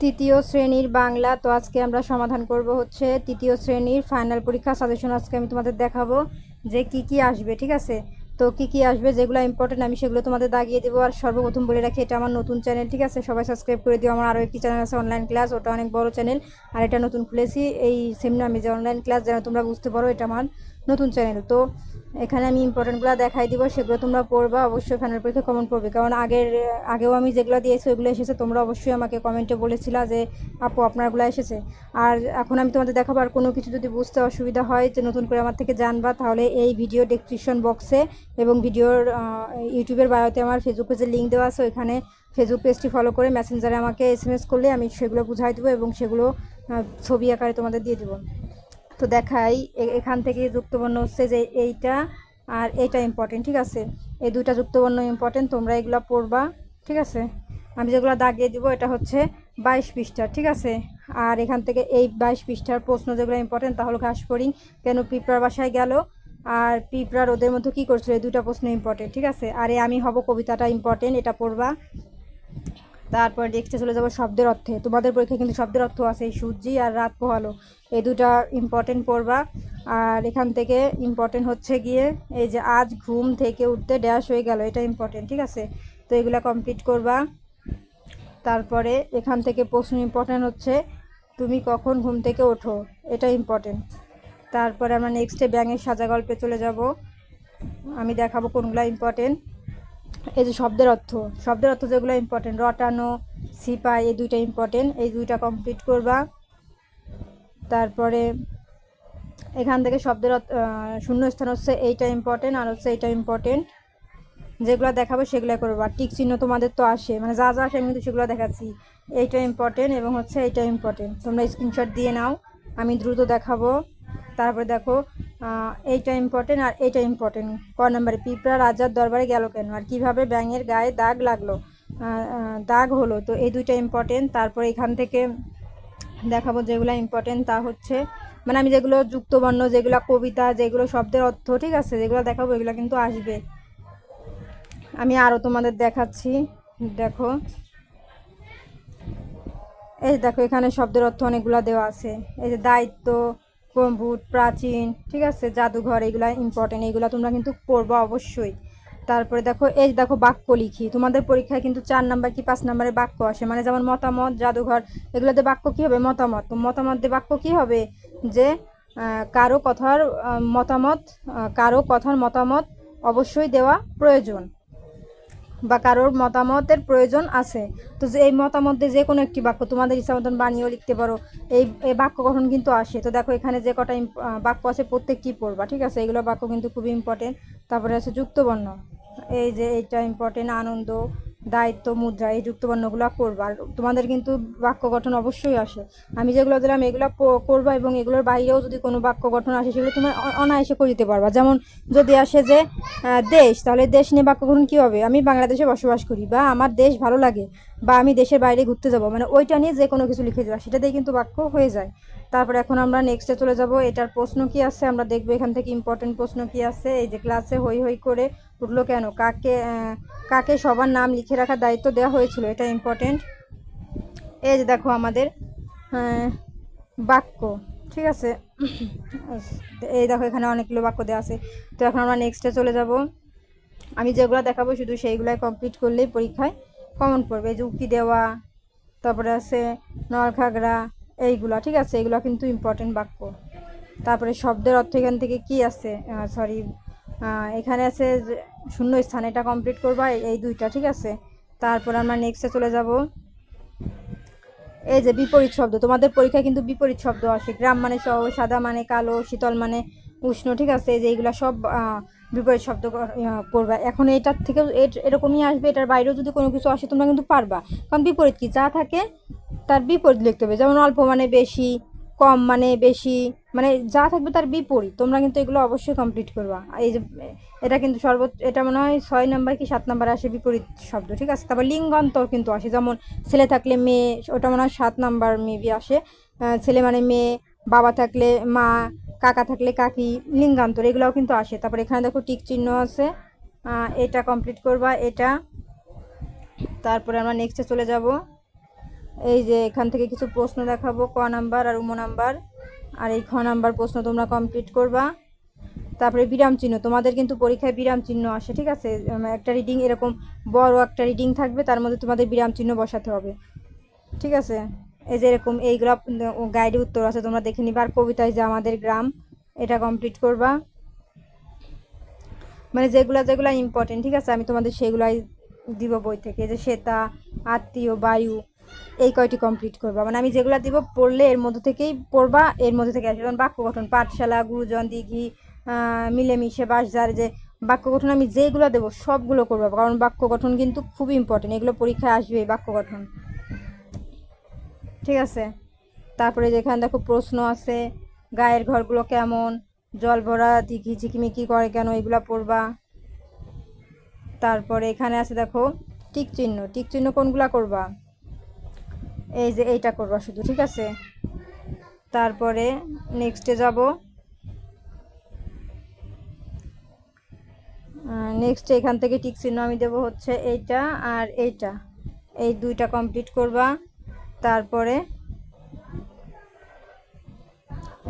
তৃতীয় শ্রেণির বাংলা, তো আজকে আমরা সমাধান করব হচ্ছে তৃতীয় শ্রেণির ফাইনাল পরীক্ষা সাজেশন আজকে আমি তোমাদের দেখাবো যে কি কি আসবে, ঠিক আছে? তো কি কি আসবে, যেগুলো ইম্পর্টেন্ট আমি সেগুলো তোমাদের দাগিয়ে দেবো। আর সর্বপ্রথম বলে রাখি, এটা আমার নতুন চ্যানেল ঠিক আছে? সবাই সাবস্ক্রাইব করে দিও। আমার আরও একটি চ্যানেল আছে অনলাইন ক্লাস ওটা অনেক বড় চ্যানেল আর এটা নতুন খুলেছি, এই সেম আমি যে অনলাইন ক্লাস যেন তোমরা বুঝতে পারো, এটা আমার নতুন চ্যানেল তো এখানে আমি ইম্পর্টেন্টগুলো দেখাই দিব, সেগুলো তোমরা পড়বা, অবশ্যই ফাইনাল পরীক্ষা কমেন্ট পড়বে। কারণ আগের, আগেও আমি যেগুলো দিয়েছি, ওইগুলো এসেছে, তোমরা অবশ্যই আমাকে কমেন্টে বলেছিলা যে, আপু, আপনারগুলো এসেছে। আর এখন আমি তোমাদের দেখাবো আর কোনো কিছু যদি বুঝতে অসুবিধা হয়, যে নতুন করে আমার থেকে জানবা, তাহলে এই ভিডিও ডেসক্রিপশন বক্সে এবং ভিডিওর ইউটিউবের বায়োতে আমার ফেসবুক পেজের লিঙ্ক দেওয়া আছে, ওইখানে ফেসবুক পেজটি ফলো করে মেসেঞ্জারে আমাকে এস এম এস করলে আমি সেগুলো বুঝাই দেবো এবং সেগুলো ছবি আকারে তোমাদের দিয়ে দেবো। তো দেখাই এখান থেকে যুক্তবর্ণ হচ্ছে যে এইটা আর এইটা ইম্পর্টেন্ট ঠিক আছে? এই দুইটা যুক্তবর্ণ ইম্পর্টেন্ট তোমরা এগুলো পড়বা, ঠিক আছে? আমি যেগুলো দাগিয়ে দিব, এটা হচ্ছে বাইশ পৃষ্ঠা, ঠিক আছে? আর এখান থেকে এই বাইশ পৃষ্ঠার প্রশ্ন যেগুলো ইম্পর্টেন্ট তাহলে ঘাস ফড়িং কেন পিঁপড়ার বাসায় গেল? আর পিঁপড়ার ওদের মধ্যে কী করছিল? এই দুটা প্রশ্ন ইম্পর্টেন্ট ঠিক আছে? আর আমি হব কবিতাটা ইম্পর্টেন্ট এটা পড়বা। তারপর নেক্সটে চলে যাব শব্দের অর্থে। তোমাদের পরীক্ষায় কিন্তু শব্দের অর্থ আছে সূর্যি আর রাত পোহালো। এই দুটা ইম্পর্টেন্ট পড়বা। আর এখান থেকে ইম্পর্টেন্ট হচ্ছে গিয়ে এই যে আজ ঘুম থেকে উঠতে ড্যাশ হয়ে গেল, এটা ইম্পর্টেন্ট ঠিক আছে? তো এগুলা কমপ্লিট করবা। তারপরে এখান থেকে প্রশ্ন ইম্পর্টেন্ট হচ্ছে, তুমি কখন ঘুম থেকে ওঠো? এটা ইম্পর্টেন্ট তারপরে আমরা নেক্সটে ব্যাঙের সাজা গল্পে চলে যাব। আমি দেখাবো কোনগুলো ইম্পর্টেন্ট এই যে শব্দের অর্থ। শব্দের অর্থ যেগুলো ইম্পর্টেন্ট রটানো, সিপাই, এই দুইটা ইম্পর্টেন্ট এই দুইটা কমপ্লিট করবা। তারপরে এখান থেকে শব্দের শূন্যস্থান হচ্ছে এইটা ইম্পর্টেন্ট আর হচ্ছে এইটা ইম্পর্টেন্ট যেগুলো দেখাবো সেগুলো করব। টিক চিহ্ন তোমাদের তো আসে। মানে যা যা আসে আমি কিন্তু সেগুলো দেখাচ্ছি। এইটা ইম্পর্টেন্ট এবং হচ্ছে এইটা ইম্পর্টেন্ট তোমরা স্ক্রিনশট দিয়ে নাও। আমি দ্রুত দেখাবো। তারপরে দেখো এইটা ইম্পর্টেন্ট আর এইটা ইম্পর্টেন্ট ক নম্বরে, পিঁপড়া রাজার দরবারে গেল কেন? আর কীভাবে ব্যাঙের গায়ে দাগ লাগল? দাগ হলো, তো এই দুইটা ইম্পর্টেন্ট তারপরে এখান থেকে দেখাবো যেগুলো ইম্পর্টেন্ট তা হচ্ছে মানে আমি যেগুলো যুক্তবর্ণ, যেগুলো কবিতা, যেগুলো শব্দের অর্থ, ঠিক আছে? যেগুলো দেখাবো, এগুলো কিন্তু আসবে। আমি আরও তোমাদের দেখাচ্ছি, দেখো। এই দেখো, এখানে শব্দের অর্থ অনেকগুলো দেওয়া আছে। এই যে দায়িত্ব গম্ভুট প্রাচীন, ঠিক আছে, জাদুঘর এগুলা ইম্পর্টেন্ট এগুলো তোমরা কিন্তু পড়বা অবশ্যই। তারপরে দেখো, এই দেখো বাক্য লিখি। তোমাদের পরীক্ষায় কিন্তু চার নাম্বার কি পাঁচ নাম্বারে বাক্য আসে? মানে যেমন মতামত, জাদুঘর, এগুলোতে বাক্য কি হবে? মতামত। তো মতামত দিয়ে বাক্য কি হবে? যে কারও কথার মতামত কারও কথার মতামত অবশ্যই দেওয়া প্রয়োজন। বা কারোর মতামতের প্রয়োজন আছে। তো যে এই মতামত যে কোনো একটি বাক্য তোমাদের ইচ্ছা মতন বানিয়েও লিখতে পারো। এই এই বাক্য গঠন কিন্তু আসে। তো দেখো এখানে যে কটা বাক্য আছে প্রত্যেকটি পড়বা, ঠিক আছে? এগুলো বাক্য কিন্তু খুবই ইম্পর্টেন্ট তারপরে আছে যুক্তবর্ণ। এই যে এইটা ইম্পর্টেন্ট আনন্দ দায়িত্ব, মুদ্রা, এই যুক্তবর্ণগুলো করবা তোমাদের কিন্তু বাক্য গঠন অবশ্যই আসে। আমি যেগুলো দিলাম, এগুলো করবা এবং এগুলোর বাইরেও যদি কোনো বাক্য গঠন আসে, সেগুলো তোমার অনায়াসে করে দিতে পারবা। যেমন যদি আসে যে দেশ, তাহলে দেশ নিয়ে বাক্য গঠন কী হবে? আমি বাংলাদেশে বসবাস করি বা আমার দেশ ভালো লাগে। বা আমি দেশের বাইরে ঘুরতে যাব মানে ওইটা নিয়ে যে কোনো কিছু লিখে দেওয়া, সেটা দিয়ে কিন্তু বাক্য হয়ে যায়। তারপরে এখন আমরা নেক্সটে চলে যাব, এটার প্রশ্ন কি আছে? আমরা দেখব এখান থেকে ইম্পর্টেন্ট প্রশ্ন কি আছে? এই যে ক্লাসে হই হই করে উঠল কেন? কাকে কাকে সবার নাম লিখে রাখার দায়িত্ব দেওয়া হয়েছিল? এটা ইম্পর্টেন্ট এই যে দেখো আমাদের বাক্য, ঠিক আছে? এই দেখো এখানে অনেকগুলো বাক্য দেওয়া আছে। তো এখন আমরা নেক্সটে চলে যাব। আমি যেগুলো দেখাবো শুধু সেইগুলাই কমপ্লিট করলেই পরীক্ষায় কমন পড়বে যে উকি দেওয়া, তারপরে আছে নলখাগড়া এইগুলা, ঠিক আছে? এগুলো কিন্তু ইম্পর্টেন্ট বাক্য। তারপরে শব্দের অর্থ এখান থেকে কি আছে? সরি এখানে আছে শূন্য স্থান, এটা কমপ্লিট করবা, এই- দুইটা, ঠিক আছে? তারপর আমরা নেক্সটে চলে যাব। এই যে বিপরীত শব্দ, তোমাদের পরীক্ষায় কিন্তু বিপরীত শব্দ আসে। গ্রাম মানে সহজ সাদা মানে কালো, শীতল মানে উষ্ণ, ঠিক আছে? এই যে এইগুলো সব বিপরীত শব্দ কর- আহ, এখন এটার এট- এরকমই আসবে এটার বাইরেও যদি কোনো কিছু আসে তোমরা কিন্তু পারবা। কারণ বিপরীত কি? যা থাকে তার বিপরীত লিখতে হবে। যেমন অল্প মানে বেশি কম মানে বেশি মানে যা থাকবে তার বিপরীত। তোমরা কিন্তু এগুলো অবশ্যই কমপ্লিট করবা। এই যে এটা কিন্তু সর্বোচ্চ এটা মনে হয় ছয় নাম্বার কি সাত নাম্বার আসে বিপরীত শব্দ ঠিক আছে? তারপর লিঙ্গান্তর কিন্তু আসে। যেমন ছেলে থাকলে মেয়ে ওটা মনে হয় সাত নাম্বার মেবি আসে। ছেলে মানে মেয়ে বাবা থাকলে মা কাকা থাকলে কাকি, লিঙ্গান্তর, এগুলোও কিন্তু আসে। তারপর এখানে দেখো টিক চিহ্ন আছে। এটা কমপ্লিট করবা, এটা। তারপরে আমরা নেক্সটে চলে যাব। এই যে এখান থেকে কিছু প্রশ্ন দেখাবো, ক নাম্বার আর উম নাম্বার। আর এই খ নাম্বার প্রশ্ন তোমরা কমপ্লিট করবা। তারপরে বিরাম চিহ্ন, তোমাদের কিন্তু পরীক্ষায় বিরাম চিহ্ন আসে, ঠিক আছে? একটা রিডিং এরকম বড় একটা রিডিং থাকবে, তার মধ্যে তোমাদের বিরাম চিহ্ন বসাতে হবে। ঠিক আছে? এই যে এরকম এইগুলা গাইডে উত্তর আছে, তোমরা দেখে নিবা। আর কবিতায় যে আমাদের গ্রাম, এটা কমপ্লিট করবা। মানে যেগুলা, যেগুলো ইম্পর্টেন্ট ঠিক আছে? আমি তোমাদের সেগুলাই দিব বই থেকে। যে শ্বেতা, আত্মীয়, বায়ু, এই কয়টি কমপ্লিট করবা। মানে আমি যেগুলো দিব, পড়লে এর মধ্যে থেকেই পড়বা, এর মধ্যে থেকে আসবে। যেমন বাক্য গঠন, পাঠশালা, গুরুজন, দিঘি মিলেমিশে বাসজার যে বাক্য গঠন, আমি যেগুলো দেবো, সবগুলো করব। কারণ বাক্য গঠন কিন্তু খুবই ইম্পর্টেন্ট এগুলো পরীক্ষায় আসবে বাক্য গঠন। ঠিক আছে? তারপরে যেখানে দেখো প্রশ্ন আছে, গায়ের ঘরগুলো কেমন, জল ভরা, ঝিকি ঝিকিমিকি করে কেন এগুলা পড়বা? তারপরে এখানে আছে দেখো, টিক চিহ্ন। টিক চিহ্ন কোনগুলা করবা? এই যে এইটা করবা শুধু, ঠিক আছে? তারপরে নেক্সটে যাব। নেক্সট এখান থেকে টিক চিহ্ন আমি দেবো হচ্ছে এইটা আর এইটা। এই দুইটা কমপ্লিট করবা। তারপরে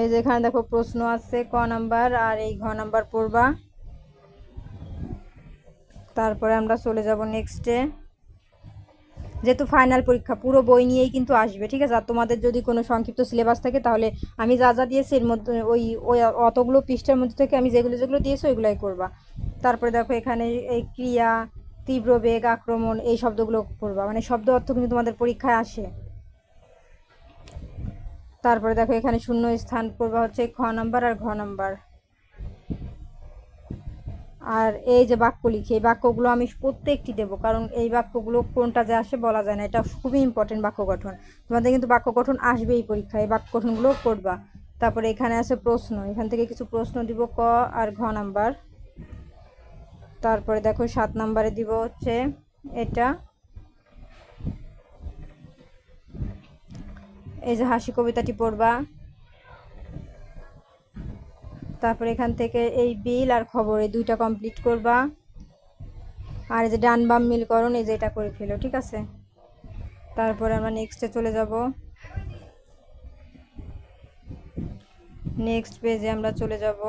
এই যে এখানে দেখো প্রশ্ন আছে, ক নাম্বার আর এই ঘ নাম্বার পড়বা। তারপরে আমরা চলে যাব নেক্সটে যেহেতু ফাইনাল পরীক্ষা, পুরো বই নিয়েই কিন্তু আসবে, ঠিক আছে? আর তোমাদের যদি কোনো সংক্ষিপ্ত সিলেবাস থাকে, তাহলে আমি যা যা দিয়েছি, এর মধ্যে ওই ওই অতগুলো পৃষ্ঠার মধ্যে থেকে আমি যেগুলো যেগুলো দিয়েছি, ওইগুলাই করবা। তারপরে দেখো এখানে এই ক্রিয়া, তীব্র বেগ, আক্রমণ, এই শব্দগুলো করবা মানে শব্দ অর্থ কিন্তু তোমাদের পরীক্ষায় আসে। তারপরে দেখো এখানে শূন্য স্থান পড়বা হচ্ছে খ নম্বর আর ঘ নম্বর। আর এই যে বাক্য লিখি, এই বাক্যগুলো আমি প্রত্যেকটি দেবো, কারণ এই বাক্যগুলো কোনটা যে আসে বলা যায় না, এটা খুবই ইম্পর্টেন্ট বাক্য গঠন। তোমাদের কিন্তু বাক্য গঠন আসবে এই পরীক্ষায় এই বাক্য গঠনগুলো করবা। তারপরে এখানে আছে প্রশ্ন, এখান থেকে কিছু প্রশ্ন দিব ক আর ঘ নাম্বার। তারপরে দেখো সাত নাম্বারে দিব হচ্ছে এটা। এই যে হাসি কবিতাটি পড়বা। তারপর এখান থেকে এই বিল আর খবর, এই দুইটা কমপ্লিট করবা। আর এই যে ডান বাম মিলকরণ এই যে এটা করে ফেলো, ঠিক আছে? তারপরে আমরা নেক্সটে চলে যাব। নেক্সট পেজে আমরা চলে যাব।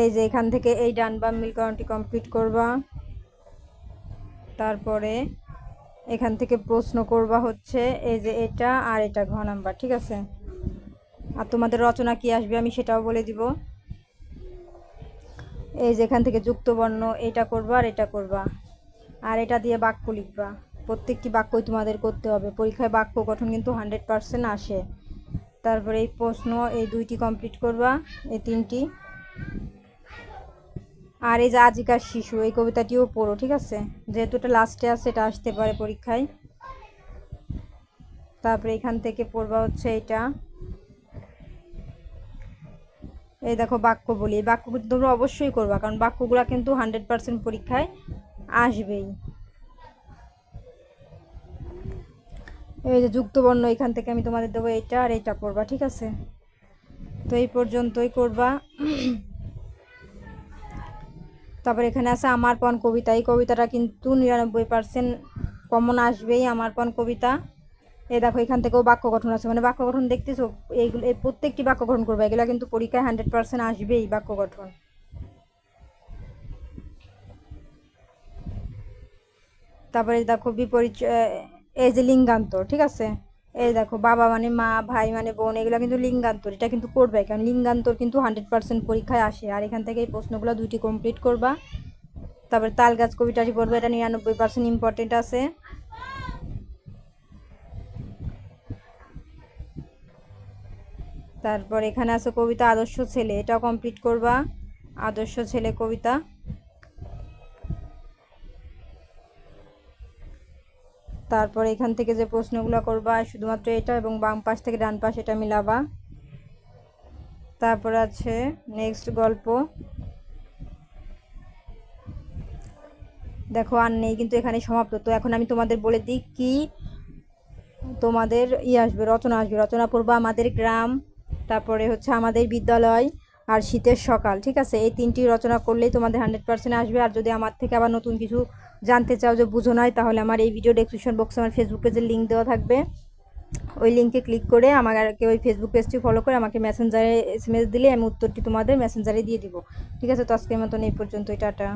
এই যে এখান থেকে এই ডান বাম মিলকরণটি কমপ্লিট করবা। তারপরে এখান থেকে প্রশ্ন করবা হচ্ছে, এই যে এটা আর এটা ঘ নাম্বার, ঠিক আছে? আর তোমাদের রচনা কি আসবে আমি সেটাও বলে দিব। এই যে এখান থেকে যুক্ত বর্ণ এটা করবা আর এটা করবা। আর এটা দিয়ে বাক্য লিখবা। প্রত্যেকটি বাক্যই তোমাদের করতে হবে। পরীক্ষায় বাক্য গঠন কিন্তু হান্ড্রেড পারসেন্ট আসে। তারপরে এই প্রশ্ন, এই দুইটি কমপ্লিট করবা, এই তিনটি। আর এই যে আজিকার শিশু, এই কবিতাটিও পড়ো, ঠিক আছে? যেহেতু এটা লাস্টে আছে, এটা আসতে পারে পরীক্ষায়। তারপরে এখান থেকে পড়বা হচ্ছে এটা। এই দেখো বাক্য বলি, এই বাক্য কিন্তু তোমরা অবশ্যই করবা, কারণ বাক্যগুলো কিন্তু হান্ড্রেড পার্সেন্ট পরীক্ষায় আসবেই। এই যে যুক্তবর্ণ, এখান থেকে আমি তোমাদের দেবো এইটা আর এইটা করবা ঠিক আছে? তো এই পর্যন্তই করবা। তারপর এখানে আছে আমার পণ কবিতা। এই কবিতাটা কিন্তু নিরানব্বই পার্সেন্ট কমন আসবেই আমার পণ কবিতা। এই দেখো, এখান থেকেও বাক্য গঠন আছে। মানে বাক্য গঠন দেখতেছো? এইগুলো এই প্রত্যেকটি বাক্য গঠন করবে। এগুলো কিন্তু পরীক্ষায় হান্ড্রেড পার্সেন্ট আসবেই বাক্য গঠন। তারপরে দেখো বিপরীত এই যে লিঙ্গান্তর, ঠিক আছে? এই দেখো, বাবা মানে মা, ভাই মানে বোন, এগুলো কিন্তু লিঙ্গান্তর, এটা কিন্তু করবে, কারণ লিঙ্গান্তর কিন্তু হান্ড্রেড পার্সেন্ট পরীক্ষায় আসে। আর এখান থেকে এই প্রশ্নগুলো দুইটি কমপ্লিট করবা। তারপরে তাল গাছ কবিতাটি পড়বে, এটা নিরানব্বই পার্সেন্ট ইম্পর্টেন্ট আছে। তারপর এখানে আছে কবিতা আদর্শ ছেলে, এটাও কমপ্লিট করবা। আদর্শ ছেলে কবিতা। তারপর এখান থেকে যে প্রশ্নগুলো করবা, শুধুমাত্র এটা এবং বাম পাশ থেকে ডান পাশ এটা মিলাবা। তারপর আছে নেক্সট গল্প। দেখো, আর নেই কিন্তু এখানে সমাপ্ত। তো এখন আমি তোমাদের বলে দিই কি তোমাদের ই আসবে, রচনা আসবে। রচনা পড়বা আমাদের গ্রাম, তারপরে হচ্ছে আমাদের বিদ্যালয় আর শীতের সকাল, ঠিক আছে? এই তিনটি রচনা করলেই তোমাদের হান্ড্রেড পার্সেন্ট আসবে। আর যদি আমার থেকে আবার নতুন কিছু জানতে চাও যে বুঝো নয় তাহলে আমার এই ভিডিও ডেসক্রিপশন বক্সে আমার ফেসবুক পেজের লিঙ্ক দেওয়া থাকবে। ওই লিঙ্কে ক্লিক করে আমাকে ওই ফেসবুক পেজটি ফলো করে আমাকে মেসেঞ্জারে এস দিলে আমি উত্তরটি তোমাদের মেসেঞ্জারে দিয়ে দিব। ঠিক আছে, তো আজকের মতন এই পর্যন্তই, টাটা।